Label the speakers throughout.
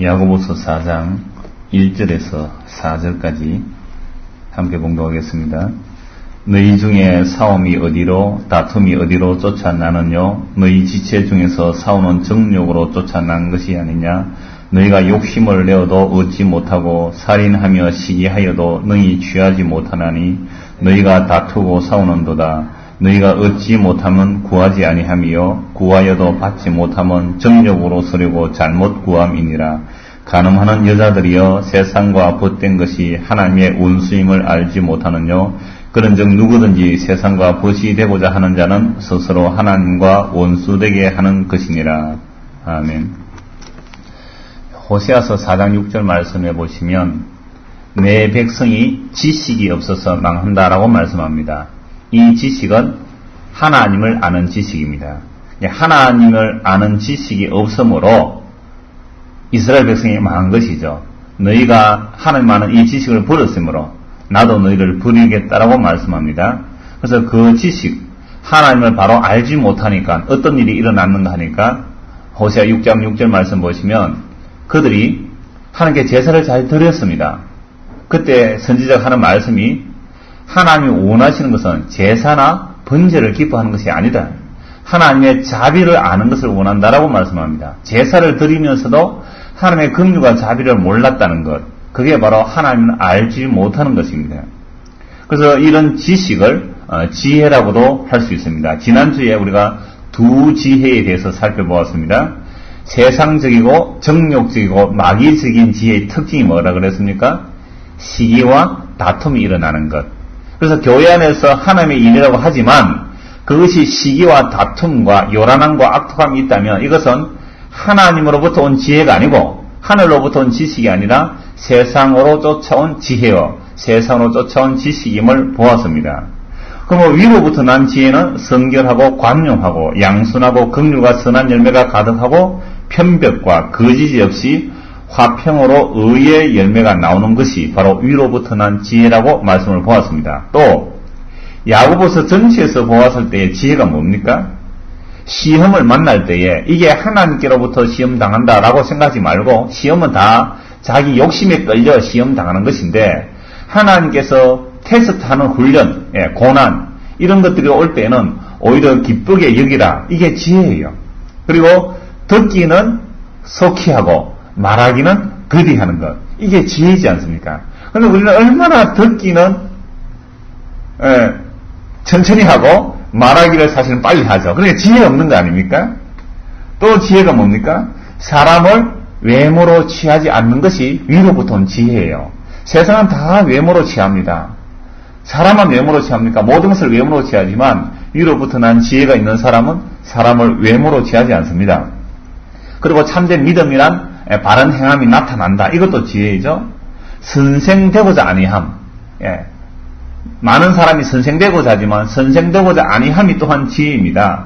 Speaker 1: 야고보서 4장 1절에서 4절까지 함께 공부하겠습니다. 너희 중에 싸움이 어디로 다툼이 어디로 쫓아나느뇨 너희 지체 중에서 싸우는 정욕으로 쫓아난 것이 아니냐? 너희가 욕심을 내어도 얻지 못하고 살인하며 시기하여도 너희 취하지 못하나니? 너희가 다투고 싸우는도다 너희가 얻지 못하면 구하지 아니함이요 구하여도 받지 못하면 정욕으로 서려고 잘못 구함이니라 가늠하는 여자들이여 세상과 벗된 것이 하나님의 운수임을 알지 못하느뇨 그런즉 누구든지 세상과 벗이 되고자 하는 자는 스스로 하나님과 원수되게 하는 것이니라. 아멘. 호세아서 4장 6절 말씀해 보시면 내 백성이 지식이 없어서 망한다라고 말씀합니다. 이 지식은 하나님을 아는 지식입니다. 하나님을 아는 지식이 없으므로 이스라엘 백성이 망한 것이죠. 너희가 하나님 아는 이 지식을 버렸으므로 나도 너희를 버리겠다라고 말씀합니다. 그래서 그 지식, 하나님을 바로 알지 못하니까 어떤 일이 일어났는가 하니까 호세아 6장 6절 말씀 보시면 그들이 하나님께 제사를 잘 드렸습니다. 그때 선지자가 하는 말씀이 하나님이 원하시는 것은 제사나 번제를 기뻐하는 것이 아니다. 하나님의 자비를 아는 것을 원한다라고 말씀합니다. 제사를 드리면서도 하나님의 긍휼과 자비를 몰랐다는 것. 그게 바로 하나님을 알지 못하는 것입니다. 그래서 이런 지식을 어, 지혜라고도 할 수 있습니다. 지난주에 우리가 두 지혜에 대해서 살펴보았습니다. 세상적이고 정욕적이고 마귀적인 지혜의 특징이 뭐라 그랬습니까? 시기와 다툼이 일어나는 것. 그래서 교회 안에서 하나님의 일이라고 하지만 그것이 시기와 다툼과 요란함과 악독함이 있다면 이것은 하나님으로부터 온 지혜가 아니고 하늘로부터 온 지식이 아니라 세상으로 쫓아온 지혜요. 세상으로 쫓아온 지식임을 보았습니다. 그럼 위로부터 난 지혜는 성결하고 관용하고 양순하고 긍휼과 선한 열매가 가득하고 편벽과 거짓이 없이 화평으로 의의 열매가 나오는 것이 바로 위로부터 난 지혜라고 말씀을 보았습니다. 또 야구보서 전체에서 보았을 때의 지혜가 뭡니까? 시험을 만날 때에 이게 하나님께로부터 시험 당한다라고 생각하지 말고 시험은 다 자기 욕심에 끌려 시험 당하는 것인데 하나님께서 테스트하는 훈련, 예, 고난 이런 것들이 올 때는 오히려 기쁘게 여기라 이게 지혜예요. 그리고 듣기는 속히하고 말하기는 거디하는 것 이게 지혜지 않습니까? 그런데 우리는 얼마나 듣기는 예, 천천히 하고 말하기를 사실은 빨리 하죠. 그러니까 지혜 없는 거 아닙니까? 또 지혜가 뭡니까? 사람을 외모로 취하지 않는 것이 위로부터 온 지혜예요. 세상은 다 외모로 취합니다. 사람만 외모로 취합니까? 모든 것을 외모로 취하지만 위로부터 난 지혜가 있는 사람은 사람을 외모로 취하지 않습니다. 그리고 참된 믿음이란 바른 행함이 나타난다. 이것도 지혜이죠. 선생되고자 아니함. 예. 많은 사람이 선생되고자 하지만 선생되고자 아니함이 또한 지혜입니다.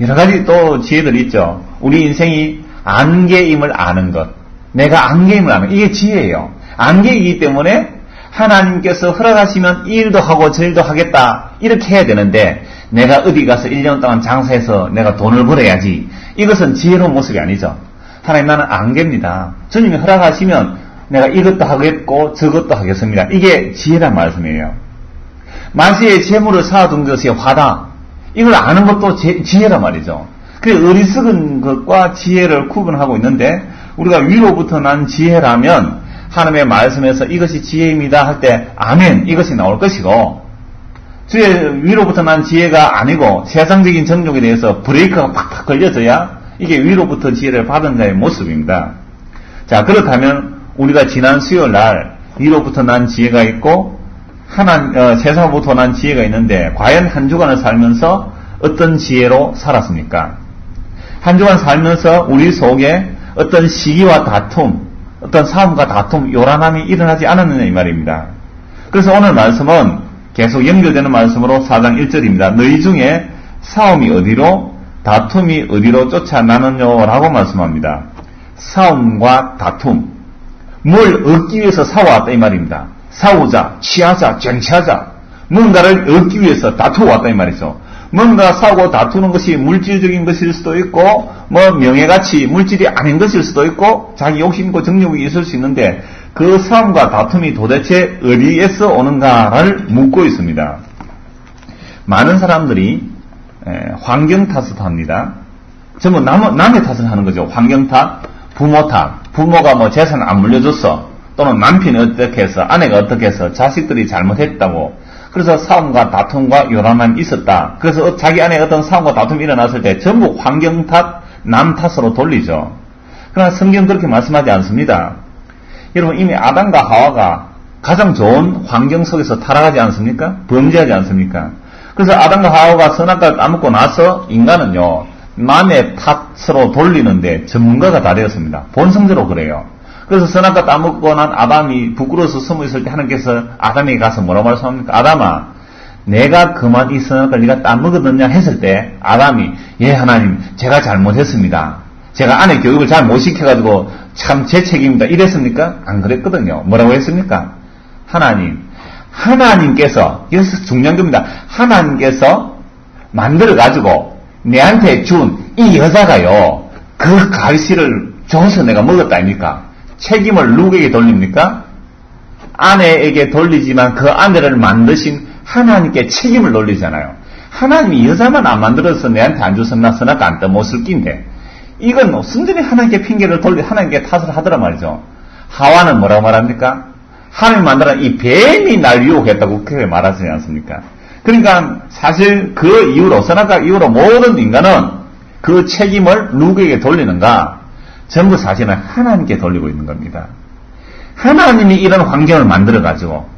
Speaker 1: 여러 가지 또 지혜들이 있죠. 우리 인생이 안개임을 아는 것. 내가 안개임을 아는 것. 이게 지혜예요. 안개이기 때문에 하나님께서 허락하시면 이 일도 하고 저 일도 하겠다. 이렇게 해야 되는데 내가 어디 가서 1년 동안 장사해서 내가 돈을 벌어야지. 이것은 지혜로운 모습이 아니죠. 하나님 나는 안개입니다. 주님이 허락하시면 내가 이것도 하겠고 저것도 하겠습니다. 이게 지혜란 말씀이에요. 만세의 재물을 쌓아둔 것이 화다. 이걸 아는 것도 지혜란 말이죠. 그 어리석은 것과 지혜를 구분하고 있는데 우리가 위로부터 난 지혜라면 하나님의 말씀에서 이것이 지혜입니다 할 때 아멘 이것이 나올 것이고 주의 위로부터 난 지혜가 아니고 세상적인 정욕에 대해서 브레이크가 팍팍 걸려져야 이게 위로부터 지혜를 받은 자의 모습입니다. 자 그렇다면 우리가 지난 수요일 날 위로부터 난 지혜가 있고 하나 어, 세상부터 난 지혜가 있는데 과연 한 주간을 살면서 어떤 지혜로 살았습니까? 한 주간 살면서 우리 속에 어떤 시기와 다툼, 어떤 싸움과 다툼, 요란함이 일어나지 않았느냐 이 말입니다. 그래서 오늘 말씀은 계속 연결되는 말씀으로 4장 1절입니다. 너희 중에 싸움이 어디로 다툼이 어디로 쫓아나느냐 라고 말씀합니다. 싸움과 다툼. 뭘 얻기 위해서 싸워왔다 이 말입니다. 싸우자, 취하자, 쟁취하자. 뭔가를 얻기 위해서 다투어왔다 이 말이죠. 뭔가 싸우고 다투는 것이 물질적인 것일 수도 있고, 뭐 명예가치, 물질이 아닌 것일 수도 있고, 자기 욕심과 정욕이 있을 수 있는데, 그 싸움과 다툼이 도대체 어디에서 오는가를 묻고 있습니다. 많은 사람들이 환경 탓을 합니다. 전부 남, 남의 탓을 하는 거죠. 환경 탓, 부모 탓. 부모가 뭐 재산 안 물려줬어. 또는 남편이 어떻게 해서, 아내가 어떻게 해서, 자식들이 잘못했다고. 그래서 싸움과 다툼과 요란함이 있었다. 그래서 자기 안에 어떤 싸움과 다툼이 일어났을 때 전부 환경 탓, 남 탓으로 돌리죠. 그러나 성경 그렇게 말씀하지 않습니다. 여러분 이미 아담과 하와가 가장 좋은 환경 속에서 타락하지 않습니까? 범죄하지 않습니까? 그래서 아담과 하와가 선악과를 까먹고 나서 인간은요 남의 탓으로 돌리는데 전문가가 다 되었습니다. 본성대로 그래요. 그래서 선악과 따먹고 난 아담이 부끄러워서 숨어 있을 때 하나님께서 아담에게 가서 뭐라고 말씀합니까? 아담아, 내가 그만 이 선악과를 네가 따먹었느냐 했을 때 아담이 예 하나님 제가 잘못했습니다. 제가 아내 교육을 잘 못 시켜가지고 참 제 책임입니다. 이랬습니까? 안 그랬거든요. 뭐라고 했습니까? 하나님, 하나님께서 여기서 중요한 겁니다. 하나님께서 만들어 가지고 내한테 준 이 여자가요 그 가시를 줘서 내가 먹었다 아닙니까? 책임을 누구에게 돌립니까? 아내에게 돌리지만 그 아내를 만드신 하나님께 책임을 돌리잖아요. 하나님이 여자만 안 만들어서 내한테 안 줘서 나 선악 안 떠못을 낀데 이건 순전히 하나님께 핑계를 돌리 하나님께 탓을 하더라 말이죠. 하와는 뭐라고 말합니까? 하나님 만들어 이 뱀이 날 유혹했다고 그렇게 말하지 않습니까? 그러니까 사실 그 이후로 선악과 이후로 모든 인간은 그 책임을 누구에게 돌리는가? 전부 사실은 하나님께 돌리고 있는 겁니다. 하나님이 이런 환경을 만들어 가지고.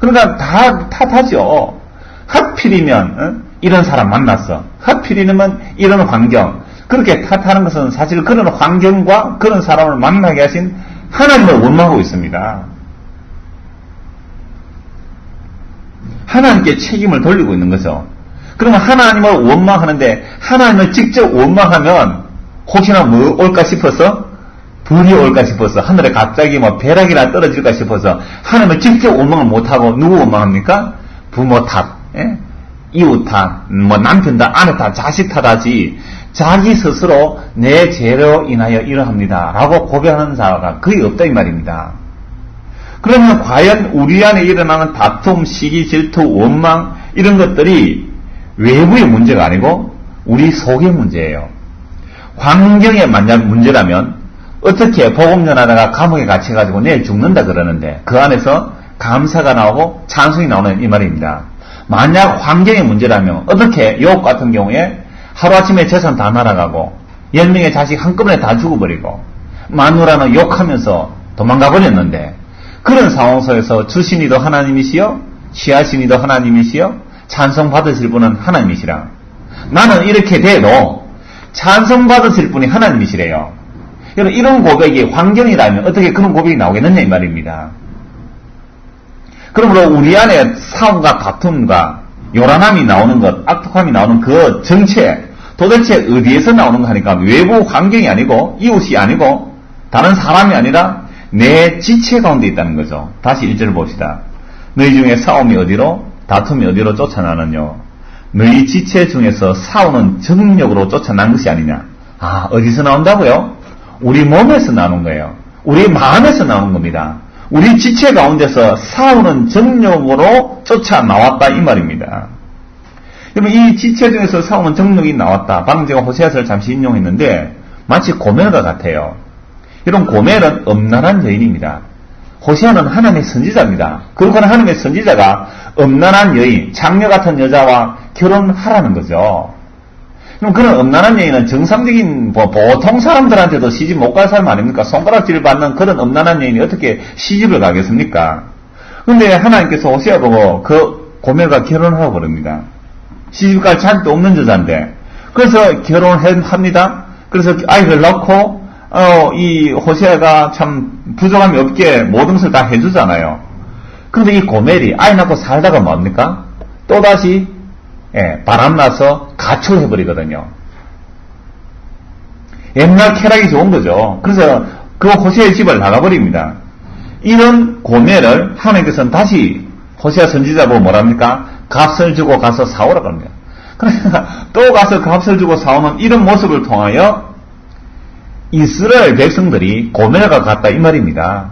Speaker 1: 그러니까 다 탓하죠. 하필이면 어? 이런 사람 만났어. 하필이면 이런 환경. 그렇게 탓하는 것은 사실 그런 환경과 그런 사람을 만나게 하신 하나님을 원망하고 있습니다. 하나님께 책임을 돌리고 있는 거죠. 그러면 하나님을 원망하는데 하나님을 직접 원망하면 혹시나 뭐 올까 싶어서 불이 올까 싶어서 하늘에 갑자기 뭐 벼락이나 떨어질까 싶어서 하나님을 직접 원망을 못하고 누구 원망합니까? 부모 탓, 예? 이웃 탓, 뭐 남편 탓, 아내 탓, 자식 탓하지 자기 스스로 내 죄로 인하여 이러합니다. 라고 고백하는 자가 거의 없다 이 말입니다. 그러면 과연 우리 안에 일어나는 다툼, 시기, 질투, 원망 이런 것들이 외부의 문제가 아니고 우리 속의 문제예요. 환경에 만약 문제라면 어떻게 복음 전하다가 감옥에 갇혀가지고 내일 죽는다 그러는데 그 안에서 감사가 나오고 찬송이 나오는 이 말입니다. 만약 환경의 문제라면 어떻게 요 같은 경우에 하루아침에 재산 다 날아가고 10명의 자식 한꺼번에 다 죽어버리고 마누라는 욕하면서 도망가 버렸는데 그런 상황 속에서 주신이도 하나님이시여? 취하신이도 하나님이시여? 찬송 받으실 분은 하나님이시라. 나는 이렇게 돼도 찬송 받으실 분이 하나님이시래요. 여러분 이런 고백이 환경이라면 어떻게 그런 고백이 나오겠느냐 이 말입니다 그러므로 우리 안에 싸움과 다툼과 요란함이 나오는 것, 악독함이 나오는 그 정체, 도대체 어디에서 나오는 거 하니까 외부 환경이 아니고 이웃이 아니고 다른 사람이 아니라 내 지체 가운데 있다는 거죠. 다시 1절 봅시다. 너희 중에 싸움이 어디로 다툼이 어디로 쫓아나느냐 너희 지체 중에서 싸우는 정력으로 쫓아난 것이 아니냐. 아 어디서 나온다고요? 우리 몸에서 나오는 거예요. 우리 마음에서 나오는 겁니다. 우리 지체 가운데서 싸우는 정력으로 쫓아 나왔다 이 말입니다. 그러면 이 지체 중에서 싸우는 정력이 나왔다. 방금 제가 호세아서를 잠시 인용했는데 마치 고멜과 같아요. 이런 고멜은 엄난한 여인입니다. 호세아는 하나님의 선지자입니다. 그렇거나 하나님의 선지자가 엄난한 여인, 장녀 같은 여자와 결혼하라는 거죠. 그럼 그런 엄난한 여인은 정상적인 뭐 보통 사람들한테도 시집 못 갈 사람 아닙니까? 손가락질 받는 그런 엄난한 여인이 어떻게 시집을 가겠습니까? 근데 하나님께서 호세아 보고 그 고멜과 결혼하고 그럽니다. 시집갈 자격도 없는 여자인데 그래서 결혼을 합니다. 그래서 아이를 낳고 어, 이 호세아가 참 부족함이 없게 모든 것을 다 해주잖아요. 그런데 이 고멜이 아이 낳고 살다가 뭡니까? 또다시 예, 바람나서 가출해버리거든요. 옛날 쾌락이 좋은 거죠. 그래서 그 호세의 집을 나가버립니다. 이런 고멜을 하나님께서는 다시 호세아 선지자 보고 뭐랍니까? 값을 주고 가서 사오라고 합니다. 그러니까 또 가서 값을 주고 사오는 이런 모습을 통하여 이스라엘 백성들이 고멜과 같다 이 말입니다.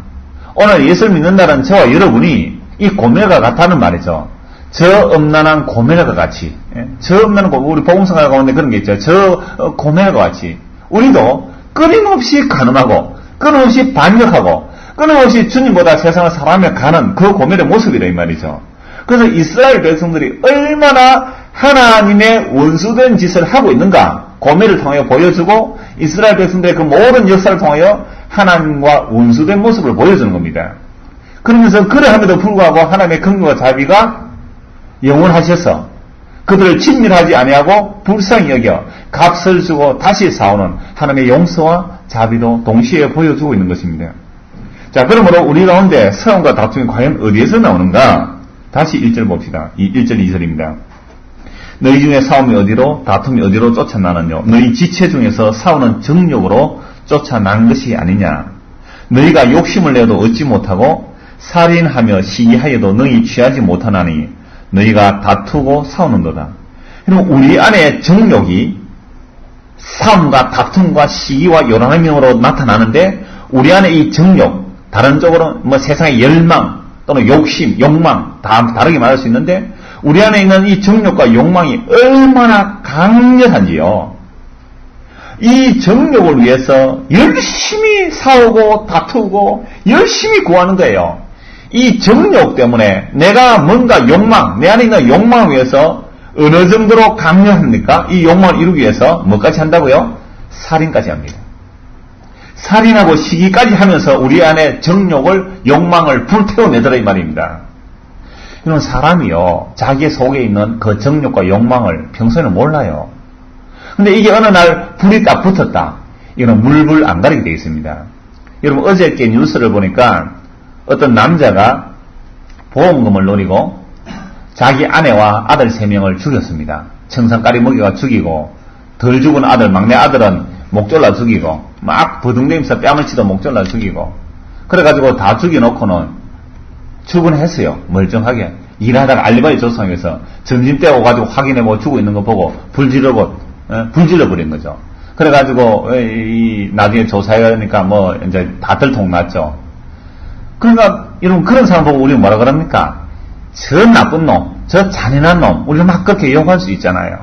Speaker 1: 오늘 예수를 믿는다는 저와 여러분이 이 고멜과 같다는 말이죠. 저 음란한 고멜과 같이, 예? 저 음란한 고 우리 복음성가 가운데 그런 게 있죠. 저 어, 고멜과 같이 우리도 끊임없이 가늠하고 끊임없이 반격하고 끊임없이 주님보다 세상을 사랑하며 가는 그 고멜의 모습이라 이 말이죠. 그래서 이스라엘 백성들이 얼마나 하나님의 원수된 짓을 하고 있는가 고멜을 통하여 보여주고 이스라엘 백성들의 그 모든 역사를 통하여 하나님과 원수된 모습을 보여주는 겁니다. 그러면서 그러함에도 불구하고 하나님의 긍휼과 자비가 영원하셔서 그들을 친밀하지 아니하고 불쌍히 여겨 값을 주고 다시 싸우는 하나님의 용서와 자비도 동시에 보여주고 있는 것입니다. 자, 그러므로 우리 가운데 서원과 다툼이 과연 어디에서 나오는가? 다시 1절 봅시다. 1절 2절입니다. 너희 중에 싸움이 어디로 다툼이 어디로 쫓아나느냐 너희 지체 중에서 싸우는 정욕으로 쫓아난 것이 아니냐 너희가 욕심을 내도 얻지 못하고 살인하며 시기하여도 너희 취하지 못하나니 너희가 다투고 싸우는도다. 그럼 우리 안에 정욕이 싸움과 다툼과 시기와 요란함으로 나타나는데 우리 안에 이 정욕 다른 쪽으로 뭐 세상의 열망 또는 욕심, 욕망 다 다르게 말할 수 있는데 우리 안에 있는 이 정욕과 욕망이 얼마나 강렬한지요. 이 정욕을 위해서 열심히 싸우고 다투고 열심히 구하는 거예요. 이 정욕 때문에 내가 뭔가 욕망, 내 안에 있는 욕망을 위해서 어느 정도로 강렬합니까? 이 욕망을 이루기 위해서 뭐까지 한다고요? 살인까지 합니다. 살인하고 시기까지 하면서 우리 안에 정욕을, 욕망을 불태워내더라 이 말입니다. 이런 사람이요, 자기 속에 있는 그 정욕과 욕망을 평소에는 몰라요. 근데 이게 어느 날 불이 딱 붙었다. 이거는 물불 안 가리게 되어 있습니다. 여러분 어저께 뉴스를 보니까 어떤 남자가 보험금을 노리고 자기 아내와 아들 세 명을 죽였습니다. 청산가리 먹이가 죽이고 덜 죽은 아들 막내 아들은 목 졸라 죽이고 막 버둥대면서 뺨을 치도 목 졸라 죽이고 그래가지고 다 죽여놓고는 출근했어요. 멀쩡하게 일하다가 알리바이 조성에서 점심 때 오가지고 확인해보고 죽고 있는 거 보고 불 지르고 어? 불 질러버린 거죠. 그래가지고 이 나중에 조사해가니까 뭐 이제 다 들통 났죠. 그러니까 여러분 그런 사람 보고 우리는 뭐라 그럽니까? 저 나쁜 놈, 저 잔인한 놈, 우리가 막 그렇게 욕할 수 있잖아요.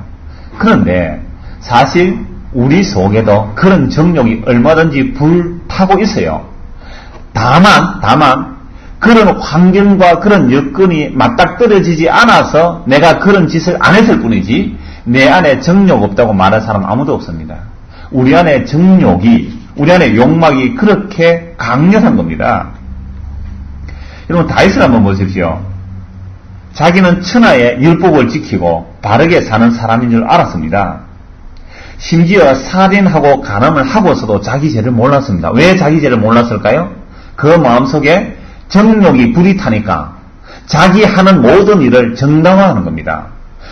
Speaker 1: 그런데 사실 우리 속에도 그런 정욕이 얼마든지 불타고 있어요. 다만, 다만, 그런 환경과 그런 여건이 맞닥뜨려지지 않아서 내가 그런 짓을 안 했을 뿐이지, 내 안에 정욕 없다고 말할 사람 아무도 없습니다. 우리 안에 정욕이, 우리 안에 욕망이 그렇게 강렬한 겁니다. 여러분, 다윗을 한번 보십시오. 자기는 천하의 율법을 지키고 바르게 사는 사람인 줄 알았습니다. 심지어 살인하고 간음을 하고서도 자기 죄를 몰랐습니다. 왜 자기 죄를 몰랐을까요? 그 마음속에 정욕이 불이 타니까 자기 하는 모든 일을 정당화하는 겁니다.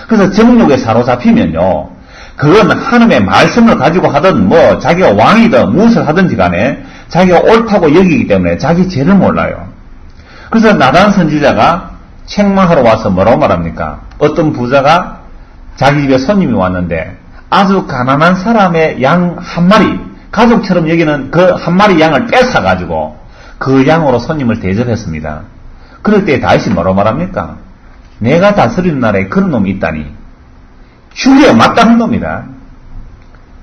Speaker 1: 그래서 정욕에 사로잡히면요. 그건 하나님의 말씀을 가지고 하든 뭐 자기가 왕이든 무엇을 하든지 간에 자기가 옳다고 여기기 때문에 자기 죄를 몰라요. 그래서 나단 선지자가 책망하러 와서 뭐라고 말합니까? 어떤 부자가 자기 집에 손님이 왔는데 아주 가난한 사람의 양 한 마리, 가족처럼 여기는 그 한 마리 양을 뺏어가지고 그 양으로 손님을 대접했습니다. 그럴 때 다시 뭐라고 말합니까? 내가 다스리는 나라에 그런 놈이 있다니. 죽여 마땅한 놈이다.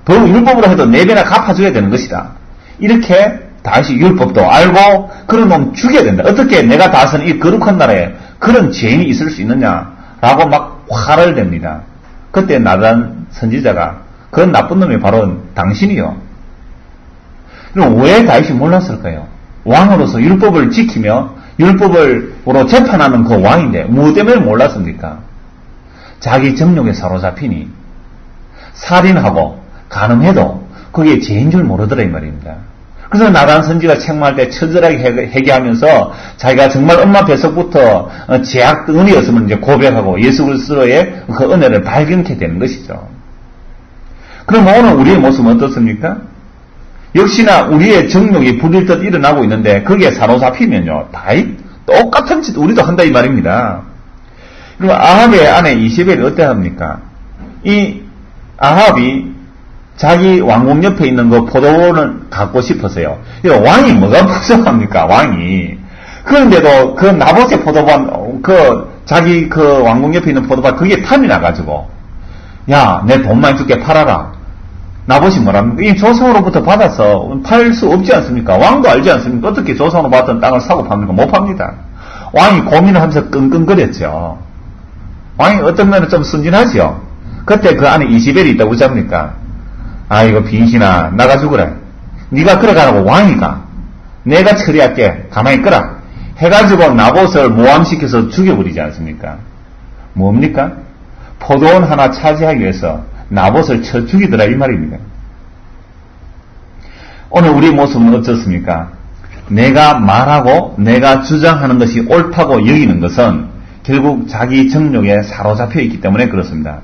Speaker 1: 더 율법으로 해도 네 배나 갚아줘야 되는 것이다. 이렇게 다시 율법도 알고 그런 놈 죽여야 된다. 어떻게 내가 다스리는 이 거룩한 나라에 그런 죄인이 있을 수 있느냐라고 막 화를 냅니다. 그때 나단 선지자가 그 나쁜 놈이 바로 당신이요. 그럼 왜 다윗이 몰랐을까요? 왕으로서 율법을 지키며 율법으로 재판하는 그 왕인데 무엇 때문에 몰랐습니까? 자기 정욕에 사로잡히니 살인하고 간음해도 그게 죄인 줄 모르더라 이 말입니다. 그래서 나단 선지가 책망할 때 처절하게 회개하면서 자기가 정말 엄마 뱃속부터 제약 은혜였으면 이제 고백하고 예수 그리스도의 그 은혜를 발견케 되는 것이죠. 그럼 오늘 우리의 모습은 어떻습니까? 역시나 우리의 정욕이 부릴 듯 일어나고 있는데 거기에 사로잡히면요. 다윗 똑같은 짓 우리도 한다 이 말입니다. 그리고 아합의 아내 이시벨이 어때 합니까? 이 아합이 자기 왕궁 옆에 있는 그 포도원을 갖고 싶어서요. 왕이 뭐가 부족합니까? 왕이. 그런데도 그 나봇의 포도밭, 그 자기 그 왕궁 옆에 있는 포도밭 그게 탐이 나가지고 야, 내 돈 많이 줄게 팔아라. 나봇이 뭐랍니까? 이 조상으로부터 받아서 팔 수 없지 않습니까? 왕도 알지 않습니까? 어떻게 조상으로 받던 땅을 사고 팝니까? 못 팝니다. 왕이 고민을 하면서 끙끙거렸죠. 왕이 어떤 면은 좀 순진하죠. 그때 그 안에 이시벨이 있다고 잡니까? 아 이거 빈신아 나가 죽으라. 네가 끌어가라고 왕이가. 내가 처리할게. 가만히 끌어. 해가지고 나봇을 모함시켜서 죽여버리지 않습니까? 뭡니까? 포도원 하나 차지하기 위해서 나봇을 쳐 죽이더라 이 말입니다. 오늘 우리 모습은 어떻습니까? 내가 말하고 내가 주장하는 것이 옳다고 여기는 것은 결국 자기 정욕에 사로잡혀 있기 때문에 그렇습니다.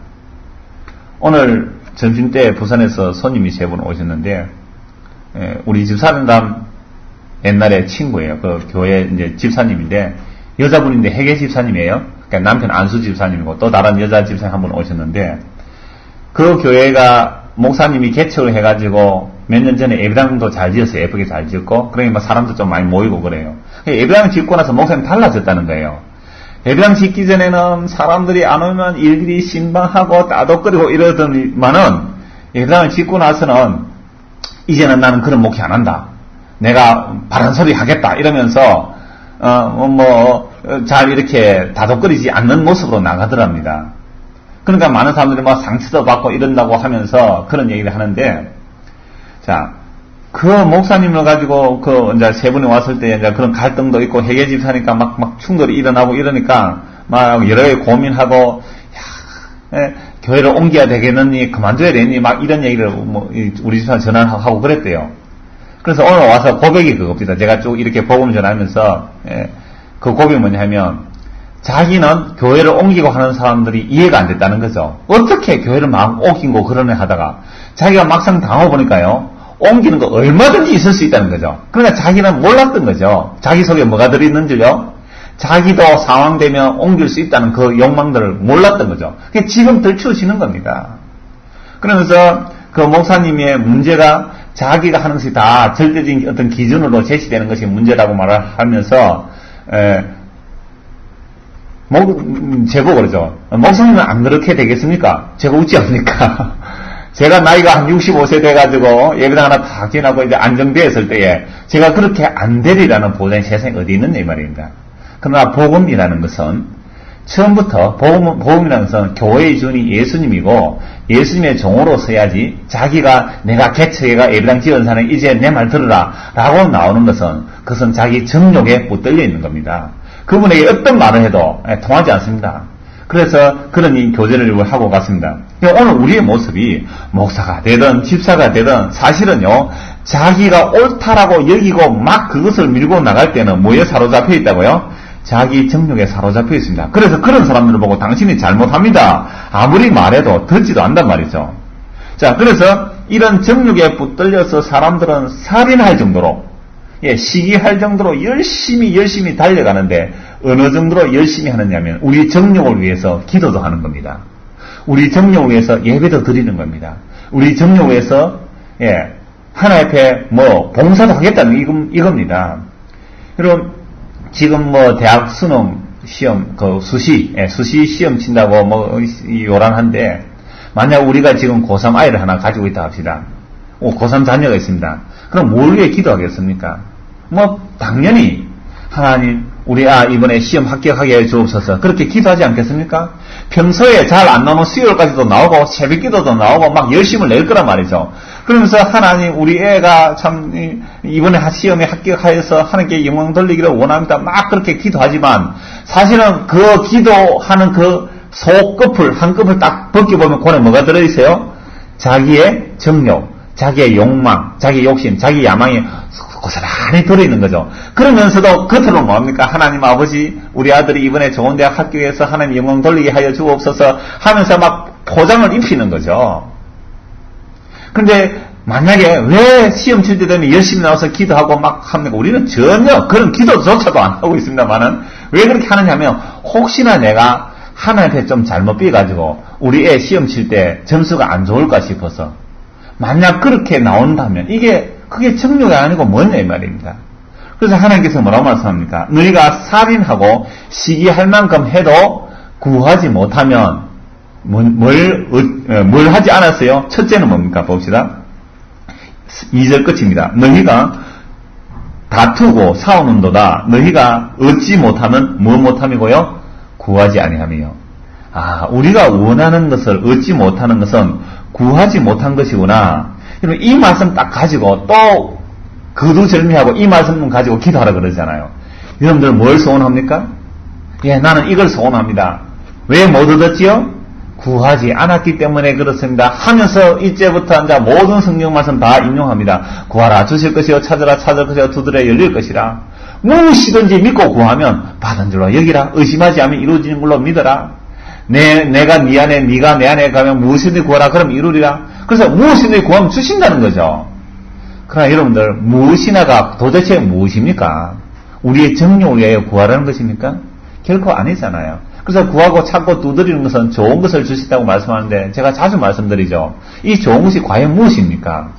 Speaker 1: 오늘 점심 때 부산에서 손님이 세 분 오셨는데 예, 우리 집사람 옛날에 친구예요. 그 교회 이제 집사님인데 여자분인데 해계 집사님이에요. 그러니까 남편 안수 집사님이고 또 다른 여자 집사님 한 분 오셨는데 그 교회가 목사님이 개척을 해가지고 몇 년 전에 예배당도 잘 지었어요. 예쁘게 잘 지었고 그러니까 사람도 좀 많이 모이고 그래요. 예배당 짓고 나서 목사님 달라졌다는 거예요. 예배당 짓기 전에는 사람들이 안 오면 일일이 신방하고 따독거리고 이러더니만은 예배당을 짓고 나서는 이제는 나는 그런 목회 안 한다. 내가 바른 소리 하겠다 이러면서 어뭐잘 이렇게 다독거리지 않는 모습으로 나가더랍니다. 그러니까 많은 사람들이 막 상처도 받고 이런다고 하면서 그런 얘기를 하는데 자. 그 목사님을 가지고 그 이제 세 분이 왔을 때 이제 그런 갈등도 있고 해계 집 사니까 막 막 충돌이 일어나고 이러니까 막 여러 가지 고민하고 야, 에, 교회를 옮겨야 되겠느니 그만둬야 되니 막 이런 얘기를 뭐 우리 집사 전화를 하고 그랬대요. 그래서 오늘 와서 고백이 그겁니다. 제가 쭉 이렇게 복음 전하면서 에, 그 고백이 뭐냐면 자기는 교회를 옮기고 하는 사람들이 이해가 안 됐다는 거죠. 어떻게 교회를 막 옮기고 그러네 하다가 자기가 막상 당해 보니까요. 옮기는 거 얼마든지 있을 수 있다는 거죠. 그러니까 자기는 몰랐던 거죠. 자기 속에 뭐가 들어있는지요? 자기도 상황되면 옮길 수 있다는 그 욕망들을 몰랐던 거죠. 지금 들추어지는 겁니다. 그러면서 그 목사님의 문제가 자기가 하는 것이 다 절대적인 어떤 기준으로 제시되는 것이 문제라고 말을 하면서 에, 목, 음, 제보 그러죠. 목사님은 안 그렇게 되겠습니까? 제가 웃지 않습니까? 제가 나이가 한 65세 돼가지고 예배당 하나 탁 지나고 이제 안정되었을 때에 제가 그렇게 안 되리라는 보장이 세상에 어디 있는 이 말입니다. 그러나 복음이라는 것은 처음부터 복음, 복음이라는 것은 교회의 주인이 예수님이고 예수님의 종으로 서야지 자기가 내가 개척해가 예배당 지은 사람 이제 내 말 들으라 라고 나오는 것은 그것은 자기 정욕에 붙들려 있는 겁니다. 그분에게 어떤 말을 해도 예, 통하지 않습니다. 그래서 그런 이 교제를 하고 갔습니다. 오늘 우리의 모습이 목사가 되든 집사가 되든 사실은요, 자기가 옳다라고 여기고 막 그것을 밀고 나갈 때는 뭐에 사로잡혀 있다고요? 자기 정력에 사로잡혀 있습니다. 그래서 그런 사람들을 보고 당신이 잘못합니다. 아무리 말해도 듣지도 않단 말이죠. 자, 그래서 이런 정력에 붙들려서 사람들은 살인할 정도로, 예, 시기할 정도로 열심히 열심히 달려가는데 어느 정도로 열심히 하느냐면 우리 정력을 위해서 기도도 하는 겁니다. 우리 정력을 위해서 예배도 드리는 겁니다. 우리 정력을 위해서 예, 하나 옆에 뭐 봉사도 하겠다는 이거, 이겁니다. 그럼 지금 뭐 대학 수능 시험 그 수시 예, 수시 시험 친다고 뭐 요란한데 만약 우리가 지금 고3 아이를 하나 가지고 있다 합시다. 오, 고3 자녀가 있습니다. 그럼 뭘 위해 기도하겠습니까? 뭐 당연히 하나님 우리 아 이번에 시험 합격하게 해 주옵소서 그렇게 기도하지 않겠습니까? 평소에 잘 안 나오는 수요일까지도 나오고 새벽 기도도 나오고 막 열심을 낼 거란 말이죠. 그러면서 하나님 우리 애가 참 이번에 시험에 합격하여서 하나님께 영광 돌리기를 원합니다. 막 그렇게 기도하지만 사실은 그 기도하는 그 속끝을 한끝을 딱 벗겨보면 그에 뭐가 들어있어요? 자기의 정욕, 자기의 욕망, 자기 욕심, 자기 야망이 고스란히 들어있는 거죠. 그러면서도 겉으로 뭡니까? 하나님 아버지, 우리 아들이 이번에 좋은 대학 학교에서 하나님 영광 돌리게 하여 주옵소서 하면서 막 포장을 입히는 거죠. 근데 만약에 왜 시험 칠 때 되면 열심히 나와서 기도하고 막 합니까? 우리는 전혀 그런 기도조차도 안 하고 있습니다만은 왜 그렇게 하느냐면 혹시나 내가 하나님한테 좀 잘못 삐가지고 우리 애 시험 칠 때 점수가 안 좋을까 싶어서 만약 그렇게 나온다면 이게 그게 정욕이 아니고 뭐냐 이 말입니다. 그래서 하나님께서 뭐라고 말씀합니까? 너희가 살인하고 시기할 만큼 해도 구하지 못하면 뭘, 뭘, 어, 뭘 하지 않았어요? 첫째는 뭡니까? 봅시다. 2절 끝입니다. 너희가 다투고 싸우는도다. 너희가 얻지 못하면 뭐 못함이고요? 구하지 아니함이요. 아, 우리가 원하는 것을 얻지 못하는 것은 구하지 못한 것이구나. 그럼 이 말씀 딱 가지고 또 그두절미하고 이 말씀 가지고 기도하라 그러잖아요. 여러분들 뭘 소원합니까? 예, 나는 이걸 소원합니다. 왜 못 얻었지요? 구하지 않았기 때문에 그렇습니다. 하면서 이제부터 이제 모든 성경 말씀 다 인용합니다. 구하라 주실 것이요 찾으라 찾을 것이요 두드려 열릴 것이라. 무엇이든지 믿고 구하면 받은 줄로 여기라 의심하지 않으면 이루어지는 걸로 믿어라. 내 내가 네 안에 네가 내 안에 가면 무엇이든지 구하라 그럼 이루리라. 그래서 무엇이든지 구하면 주신다는 거죠. 그러나 여러분들 무엇이나가 도대체 무엇입니까? 우리의 정욕을 위하여 구하라는 것입니까? 결코 아니잖아요. 그래서 구하고 찾고 두드리는 것은 좋은 것을 주신다고 말씀하는데 제가 자주 말씀드리죠. 이 좋은 것이 과연 무엇입니까?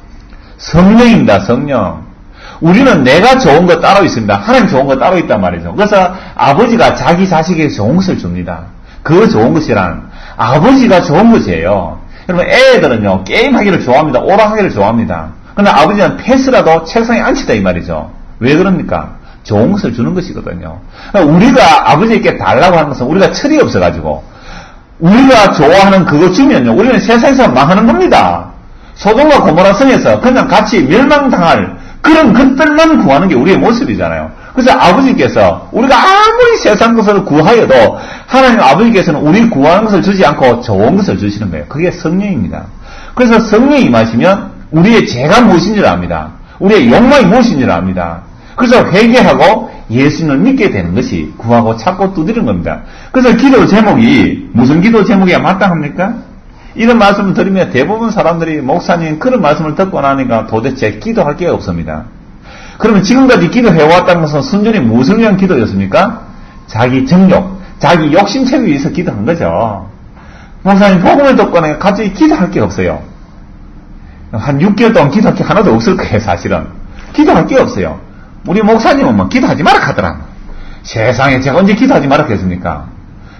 Speaker 1: 성령입니다. 성령. 우리는 내가 좋은 거 따로 있습니다. 하나님 좋은 거 따로 있단 말이죠. 그래서 아버지가 자기 자식에게 좋은 것을 줍니다. 그 좋은 것이란 아버지가 좋은 것이에요. 여러분 애들은요 게임하기를 좋아합니다. 오락하기를 좋아합니다. 그러나 아버지는 패스라도 책상에 앉히다 이 말이죠. 왜 그럽니까? 좋은 것을 주는 것이거든요. 그러니까 우리가 아버지께 달라고 하는 것은 우리가 철이 없어가지고 우리가 좋아하는 그거 주면요. 우리는 세상에서 망하는 겁니다. 소돔과 고모라 성에서 그냥 같이 멸망당할 그런 것들만 구하는 게 우리의 모습이잖아요. 그래서 아버지께서 우리가 아무리 세상 것을 구하여도 하나님 아버지께서는 우리 구하는 것을 주지 않고 좋은 것을 주시는 거예요. 그게 성령입니다. 그래서 성령이 임하시면 우리의 죄가 무엇인지를 압니다. 우리의 욕망이 무엇인지를 압니다. 그래서 회개하고 예수님을 믿게 되는 것이 구하고 찾고 두드리는 겁니다. 그래서 기도 제목이 무슨 기도 제목이야 마땅합니까? 이런 말씀을 드리면 대부분 사람들이 목사님 그런 말씀을 듣고 나니까 도대체 기도할 게 없습니다. 그러면 지금까지 기도해왔다는 것은 순전히 무엇을 위한 기도였습니까? 자기 정욕, 자기 욕심 채우기 위해서 기도한 거죠. 목사님 복음을 듣고 나니까 갑자기 기도할 게 없어요. 한 6개월 동안 기도할 게 하나도 없을 거예요, 사실은. 기도할 게 없어요. 우리 목사님은 뭐 기도하지 마라 하더라. 세상에 제가 언제 기도하지 마라 했습니까?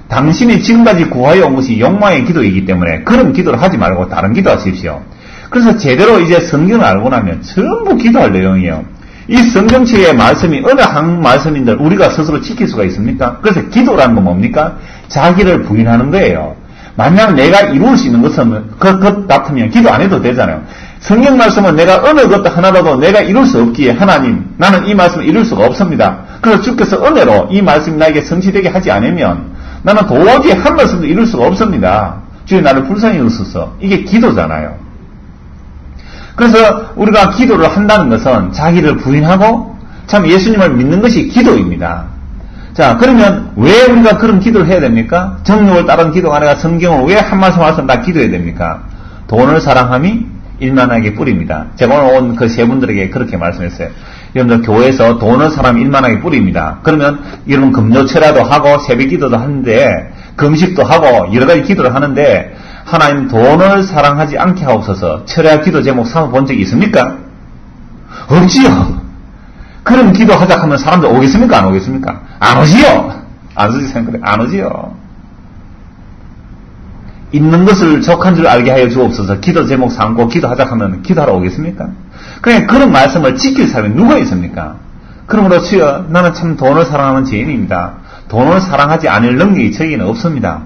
Speaker 1: 당신이 지금까지 구하여 온 것이 욕망의 기도이기 때문에 그런 기도를 하지 말고 다른 기도 하십시오. 그래서 제대로 이제 성경을 알고 나면 전부 기도할 내용이에요. 이 성경책의 말씀이 어느 한 말씀인들 우리가 스스로 지킬 수가 있습니까? 그래서 기도라는 건 뭡니까? 자기를 부인하는 거예요. 만약 내가 이룰 수 있는 것은 그, 것 같으면 기도 안 해도 되잖아요. 성경 말씀은 내가 어느 것 하나라도 내가 이룰 수 없기에 하나님 나는 이 말씀을 이룰 수가 없습니다. 그래서 주께서 은혜로 이 말씀이 나에게 성취되게 하지 않으면 나는 도저히 한 말씀도 이룰 수가 없습니다. 주여 나를 불쌍히 여기소서. 이게 기도잖아요. 그래서 우리가 기도를 한다는 것은 자기를 부인하고 참 예수님을 믿는 것이 기도입니다. 자, 그러면 왜 우리가 그런 기도를 해야 됩니까? 정욕을 따른 기도가 아니라 성경을 왜 한 말씀 한 말씀 다 기도해야 됩니까? 돈을 사랑함이 일만하게 뿌립니다. 제가 오늘 온 그 세 분들에게 그렇게 말씀했어요. 여러분들 교회에서 돈을 사람 일만하게 뿌립니다. 그러면 여러분 금요철야도 하고 새벽 기도도 하는데 금식도 하고 여러 가지 기도를 하는데 하나님 돈을 사랑하지 않게 하옵소서 철야 기도 제목 삼아 본 적이 있습니까? 없지요. 그런 기도하자 하면 사람들 오겠습니까? 안 오겠습니까? 안 오지요. 안 오지 생각해. 안 오지요. 있는 것을 족한 줄 알게 하여 주옵소서 기도 제목 삼고 기도하자 하면 기도하러 오겠습니까? 그냥 그런 말씀을 지킬 사람이 누가 있습니까? 그러므로 주여 나는 참 돈을 사랑하는 죄인입니다. 돈을 사랑하지 않을 능력이 저에게는 없습니다.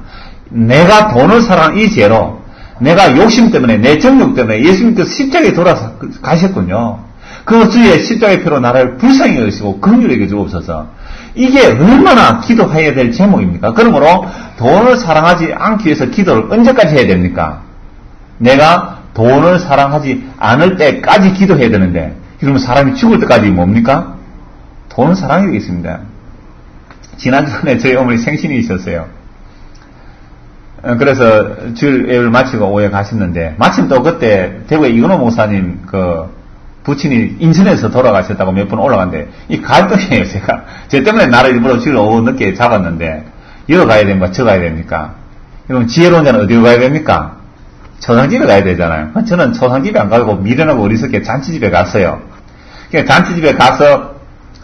Speaker 1: 내가 돈을 사랑한 이 죄로 내가 욕심 때문에 내 정욕 때문에 예수님께서 십자가에 돌아가셨군요. 그 주의 십자가의 표로 나를 불쌍히 여기시고 긍휼히 여겨주옵소서. 이게 얼마나 기도해야 될 제목입니까? 그러므로 돈을 사랑하지 않기 위해서 기도를 언제까지 해야 됩니까? 내가 돈을 사랑하지 않을 때까지 기도해야 되는데 그러면 사람이 죽을 때까지 뭡니까? 돈을 사랑해야 되겠습니다. 지난주에 저희 어머니 생신이 있었어요. 어, 그래서 주일 예배를 마치고 오후에 가셨는데 마침 또 그때 대구에 이근호 목사님 그 부친이 인천에서 돌아가셨다고 몇 번 올라갔는데 이 갈등이에요 제가. 제 때문에 나를 일부러 주일 오후 늦게 잡았는데 이어 가야 됩니까? 저 가야 됩니까? 그럼 지혜론자는 어디로 가야 됩니까? 초상집에 가야 되잖아요. 저는 초상집에 안 가고 미련하고 어리석게 잔치집에 갔어요. 그러니까 잔치집에 가서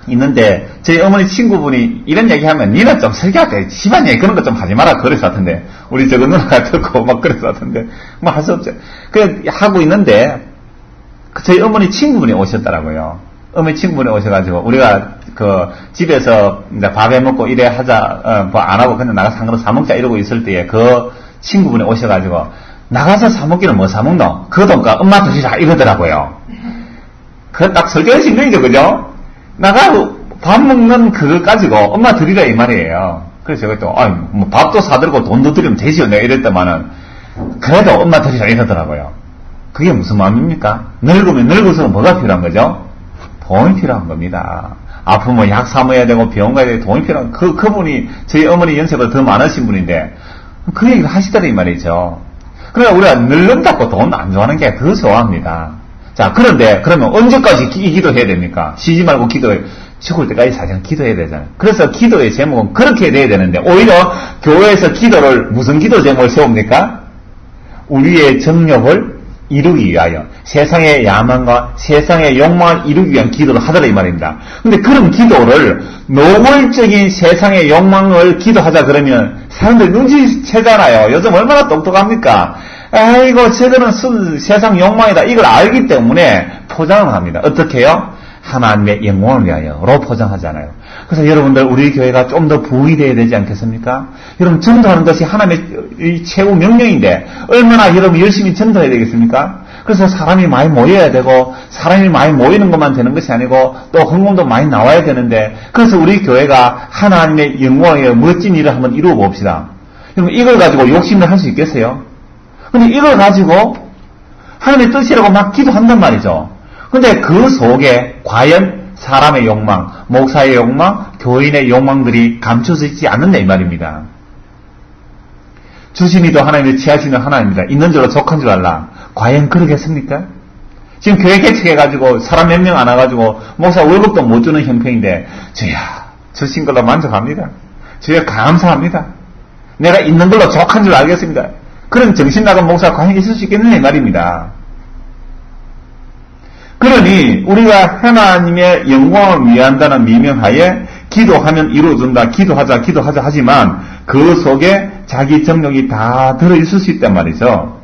Speaker 1: 있는데 저희 어머니 친구분이 이런 얘기하면 니는 좀 설교할 때 집안 얘기 그런 거 좀 하지 마라 그래서 하던데 우리 저거 누나가 듣고 막 그래서 하던데 뭐 할 수 없죠. 그 하고 있는데 그 저희 어머니 친구분이 오셨더라고요. 어머니 친구분이 오셔가지고 우리가 그 집에서 이제 밥 해 먹고 이래 하자 어, 뭐안 하고 그냥 나가서 한 그릇 사 먹자 이러고 있을 때에 그 친구분이 오셔가지고 나가서 사 먹기는 뭐 사 먹노? 그 돈과 엄마 드시라 이러더라고요. 그딱 있는 게 그죠? 나가 밥 먹는 그거 가지고 엄마 드리라 이 말이에요. 그래서 제가 또, 아이, 뭐 밥도 사들고 돈도 드리면 되지요. 내가 이랬더만은, 그래도 엄마 드리라 이러더라고요. 그게 무슨 마음입니까? 늙으면 늙을수록 뭐가 필요한 거죠? 돈이 필요한 겁니다. 아프면 약 사모해야 되고 병원 가야 되고 돈이 필요한, 그, 그분이 저희 어머니 연세보다 더 많으신 분인데, 그 얘기를 하시더라 이 말이죠. 그러니까 우리가 늙는다고 돈 안 좋아하는 게 더 좋아합니다. 자, 그런데, 그러면 언제까지 기, 기도해야 됩니까? 쉬지 말고 기도해. 죽을 때까지 사실은 기도해야 되잖아요. 그래서 기도의 제목은 그렇게 돼야 되는데, 오히려 교회에서 기도를, 무슨 기도 제목을 세웁니까? 우리의 정력을 이루기 위하여, 세상의 야망과 세상의 욕망을 이루기 위한 기도를 하더라, 이 말입니다. 근데 그런 기도를, 노골적인 세상의 욕망을 기도하자 그러면, 사람들 눈치채잖아요. 요즘 얼마나 똑똑합니까? 아이고, 저거는 수, 세상 욕망이다. 이걸 알기 때문에 포장을 합니다. 어떻게 해요? 하나님의 영광을 위하여로 포장하잖아요. 그래서 여러분들, 우리 교회가 좀더 되어야 되지 않겠습니까? 여러분, 전도하는 것이 하나님의 최고 명령인데, 얼마나 여러분 열심히 전도해야 되겠습니까? 그래서 사람이 많이 모여야 되고, 사람이 많이 모이는 것만 되는 것이 아니고, 또 헌금도 많이 나와야 되는데, 그래서 우리 교회가 하나님의 영광에 멋진 일을 한번 이루어 봅시다. 여러분, 이걸 가지고 욕심을 할 수 있겠어요? 근데 이걸 가지고 하나님의 뜻이라고 막 기도한단 말이죠. 근데 그 속에 과연 사람의 욕망, 목사의 욕망, 교인의 욕망들이 감춰져 있지 않는다 이 말입니다. 주신이도 하나님을 취하시는 하나님입니다. 있는 줄로 족한 줄 알라. 과연 그러겠습니까? 지금 교회 개척해가지고 사람 몇 명 안 와가지고 목사 월급도 못 주는 형편인데 주야 주신 걸로 만족합니다. 주야 감사합니다. 내가 있는 걸로 족한 줄 알겠습니다. 그런 정신 나간 목사가 과연 있을 수 있겠느냐 이 말입니다. 그러니 우리가 하나님의 영광을 위한다는 미명하에 기도하면 이루어준다, 기도하자, 기도하자 하지만 그 속에 자기 정력이 다 들어있을 수 있단 말이죠.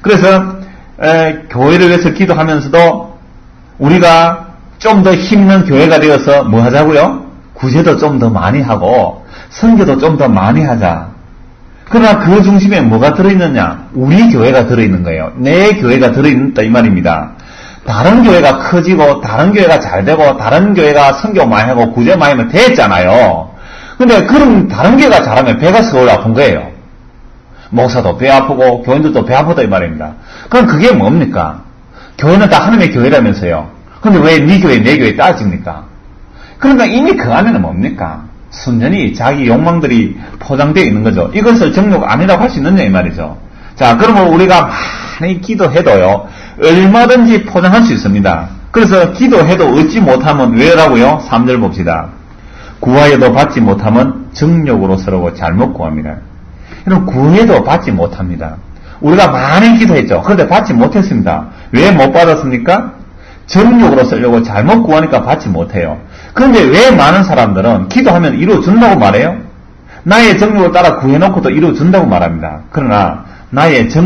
Speaker 1: 그래서 에, 교회를 위해서 기도하면서도 우리가 좀 더 힘든 교회가 되어서 뭐 하자고요? 구제도 좀 더 많이 하고 선교도 좀 더 많이 하자. 그러나 그 중심에 뭐가 들어있느냐? 우리 교회가 들어있는 거예요. 내 교회가 들어있다 이 말입니다. 다른 교회가 커지고 다른 교회가 잘 되고 다른 교회가 성교 많이 하고 구제 많이 하면 됐잖아요. 근데 그런 다른 교회가 잘하면 배가 서울 아픈 거예요. 목사도 배 아프고 교인들도 배 아프다 이 말입니다. 그럼 그게 뭡니까? 교회는 다 하나님의 교회라면서요. 근데 왜 네 교회 내 교회 따집니까? 그러니까 이미 그 안에는 뭡니까? 순전히 자기 욕망들이 포장되어 있는 거죠. 이것을 정욕 아니라고 할 수 있느냐 이 말이죠. 자, 그러면 우리가 많이 기도해도요. 얼마든지 포장할 수 있습니다. 그래서 기도해도 얻지 못하면 왜라고요? 3절 봅시다. 구하여도 받지 못하면 정욕으로 서러고 잘못 구합니다. 여러분 구해도 받지 못합니다. 우리가 많이 기도했죠. 그런데 받지 못했습니다. 왜 못 받았습니까? 정욕으로 쓰려고 잘못 구하니까 받지 못해요. 그런데 왜 많은 사람들은 기도하면 이루어준다고 말해요? 나의 정욕을 따라 구해놓고도 이루어준다고 말합니다. 그러나 나의 정